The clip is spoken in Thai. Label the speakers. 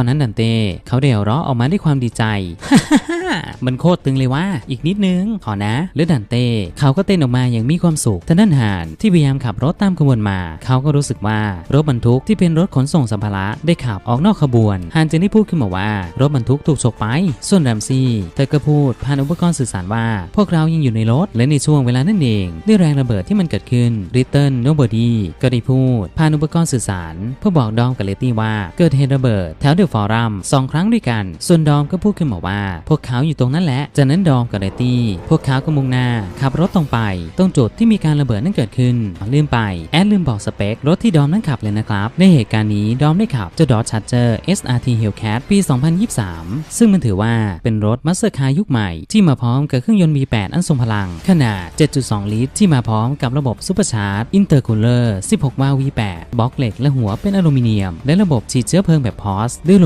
Speaker 1: ตอนนั้นดันเต้เขาเดี่ยวราะออกมาด้วยความดีใจ มันโคตรตึงเลยว่า อีกนิดนึง ขอนะแล้วดันเต้เขาก็เต้นออกมาอย่างมีความสุขท่านั่นหานที่พยายามขับรถตามขบวนมา เขาก็รู้สึกว่ารถบรรทุกที่เป็นรถขนส่งสัมภาระได้ขับออกนอกขบวนฮานจึงได้พูดขึ้นมาว่ารถบรรทุกถูกฉกไป ส่วนแรมซี่เธอก็พูดผ่านอุปกรณ์สื่อสารว่า พวกเรายังอยู่ในรถ และในช่วงเวลานั่นเองด้วยแรงระเบิดที่มันเกิดขึ้นริตเติลโนบอดี้ก็ได้พูดผ่านอุปกรณ์สื่อสารเพื่อบอกดอมกับเลตี้ว่าเกิดเหตุระเบิดแถวเดอะฟอรัมสองครั้งด้วยกัน ส่วนดอมก็พูดขึ้นมาว่า พวกเขาอยู่ตรงนั้นแหละ จากนั้นดอมกับเลตตี้พวกเขาก็มุ่งหน้า ขับรถตรงไป ตรงจุดที่มีการระเบิดนั้นเกิดขึ้น ลืมไป แอดลืมบอกสเปค รถที่ดอมนั้นขับเลยนะครับ ในเหตุการณ์นี้ดอมได้ขับเจ้าดอ c ช a ร์เจอร์ SRT Hellcat ปี 2023 ซึ่งมันถือว่าเป็นรถมัสเตอร์คาร์ยุคใหม่ ที่มาพร้อมกับเครื่องยนต์ V8 อันทรงพลัง ขนาด 7.2 ลิตร ที่มาพร้อมกับระบบซูเปอร์ชาร์จอินเตอร์คูลเลอร์ 16 วาล์ว V8 บล็อกเหล็กและหัวเป็นอลูมิเนียม และระบบฉีดเชื้อเพลิงแบบพอสด้วย